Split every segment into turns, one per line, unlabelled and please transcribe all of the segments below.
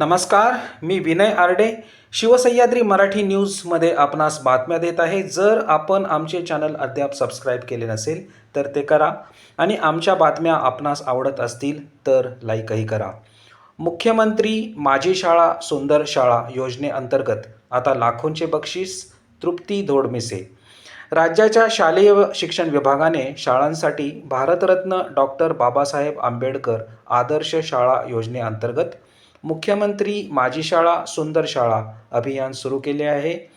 नमस्कार मी विनय आरडे. शिवसह्याद्री मराठी न्यूजमध्ये आपणास बातम्या देत आहे. जर आपण आमचे चॅनल अद्याप सबस्क्राईब केले नसेल तर ते करा आणि आमच्या बातम्या आपणास आवडत असतील तर लाईकही करा. मुख्यमंत्री माझी शाळा सुंदर शाळा योजनेअंतर्गत आता लाखोंचे बक्षीस तृप्ती धोडमिसे. राज्याच्या शालेय व शिक्षण विभागाने शाळांसाठी भारतरत्न डॉक्टर बाबासाहेब आंबेडकर आदर्श शाळा योजनेअंतर्गत मुख्यमंत्री माझी शाळा सुंदर शाळा अभियान सुरू केले आहे.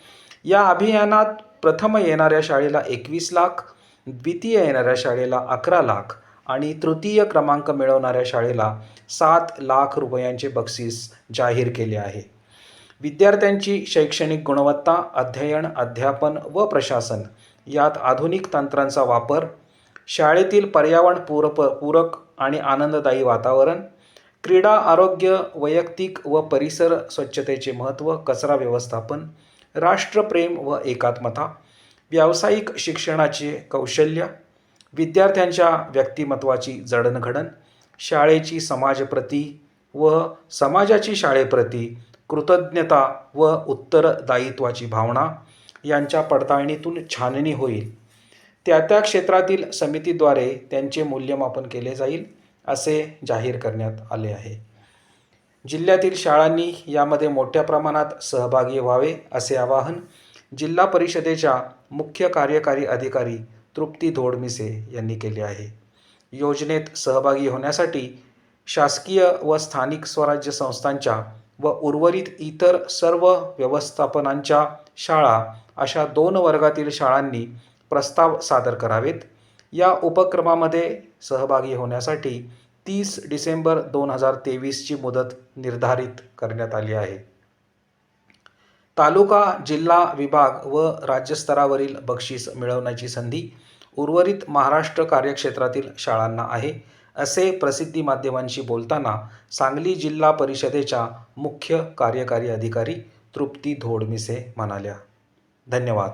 या अभियानात प्रथम येणाऱ्या शाळेला एकवीस लाख द्वितीय येणाऱ्या शाळेला अकरा लाख आणि तृतीय क्रमांक मिळवणाऱ्या शाळेला सात लाख रुपयांचे बक्षीस जाहीर केले आहे. विद्यार्थ्यांची शैक्षणिक गुणवत्ता अध्ययन अध्यापन व प्रशासन यात आधुनिक तंत्रांचा वापर शाळेतील पर्यावरण पूरप पूरक आणि आनंददायी वातावरण क्रीडा आरोग्य वैयक्तिक व परिसर स्वच्छतेचे महत्त्व कचरा व्यवस्थापन राष्ट्रप्रेम व एकात्मता व्यावसायिक शिक्षणाचे कौशल्य विद्यार्थ्यांच्या व्यक्तिमत्वाची जडणघडण शाळेची समाजप्रती व समाजाची शाळेप्रती कृतज्ञता व उत्तरदायित्वाची भावना यांच्या पडताळणीतून छाननी होईल. त्या त्या क्षेत्रातील समितीद्वारे त्यांचे मूल्यमापन केले जाईल. असे जाहीर करण्यात आले आहे. जिल्ह्यातील शाळांनी यामध्ये मोठ्या प्रमाणात सहभागी व्हावे असे आवाहन जिल्हा परिषदेच्या मुख्य कार्यकारी अधिकारी तृप्ती धोडमिसे यांनी केले आहे. योजनेत सहभागी होण्यासाठी शासकीय व स्थानिक स्वराज्य संस्थांच्या व उर्वरित इतर सर्व व्यवस्थापनांच्या शाळा अशा दोन वर्गातील शाळांनी प्रस्ताव सादर करावेत. या उपक्रमामध्ये सहभागी होण्यासाठी तीस डिसेंबर दोन हजार तेवीसची मुदत निर्धारित करण्यात आली आहे. तालुका जिल्हा विभाग व राज्यस्तरावरील बक्षीस मिळवण्याची संधी उर्वरित महाराष्ट्र कार्यक्षेत्रातील शाळांना आहे असे प्रसिद्धी माध्यमांशी बोलताना सांगली जिल्हा परिषदेच्या मुख्य कार्यकारी अधिकारी तृप्ती धोडमिसे म्हणाल्या. धन्यवाद.